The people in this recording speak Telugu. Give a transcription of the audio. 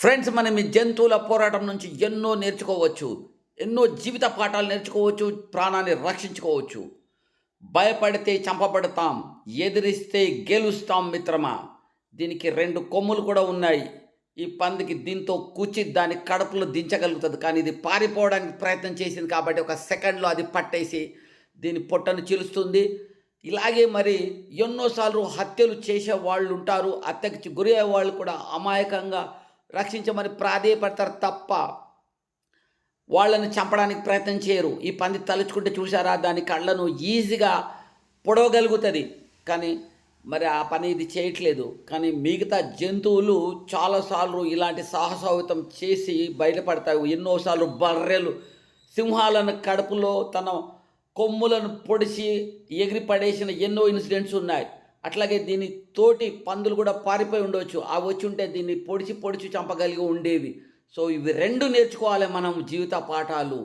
ఫ్రెండ్స్ మనం ఈ జంతువుల పోరాటం నుంచి ఎన్నో నేర్చుకోవచ్చు ఎన్నో జీవిత పాఠాలు నేర్చుకోవచ్చు ప్రాణాన్ని రక్షించుకోవచ్చు. భయపడితే చంపబడతాం ఎదిరిస్తే గెలుస్తాం మిత్రమా? దీనికి రెండు కొమ్ములు కూడా ఉన్నాయి. ఈ పందికి దీంతో కూర్చి దాని కడుపులో దించగలుగుతుంది. కానీ ఇది పారిపోవడానికి ప్రయత్నం చేసింది కాబట్టి ఒక సెకండ్లో అది పట్టేసి దీని పొట్టను చీలుస్తుంది. ఇలాగే మరి ఎన్నోసార్లు హత్యలు చేసే వాళ్ళు ఉంటారు. హత్యకి గురి అయ్యే వాళ్ళు కూడా అమాయకంగా రక్షించమని ప్రాధేయపడతారు తప్ప వాళ్ళని చంపడానికి ప్రయత్నం చేయరు. ఈ పంది తలుచుకుంటే చూసారా దాని కళ్ళను ఈజీగా పొడవగలుగుతుంది. కానీ మరి ఆ పని ఇది చేయట్లేదు. కానీ మిగతా జంతువులు చాలాసార్లు ఇలాంటి సాహసోహితం చేసి బయటపడతాయి. ఎన్నోసార్లు బర్రెలు సింహాలను కడుపులో తన కొమ్ములను పొడిచి ఎగిరి పడేసిన ఎన్నో ఇన్సిడెంట్స్ ఉన్నాయి. అట్లాగే దీని తోటి పందులు కూడా పారిపోయి ఉండవచ్చు. అవి వచ్చి ఉంటే దీన్ని పొడిచి పొడిచి చంపగలిగి ఉండేవి. సో ఇవి రెండు నేర్చుకోవాలి మనం జీవిత పాఠాలు.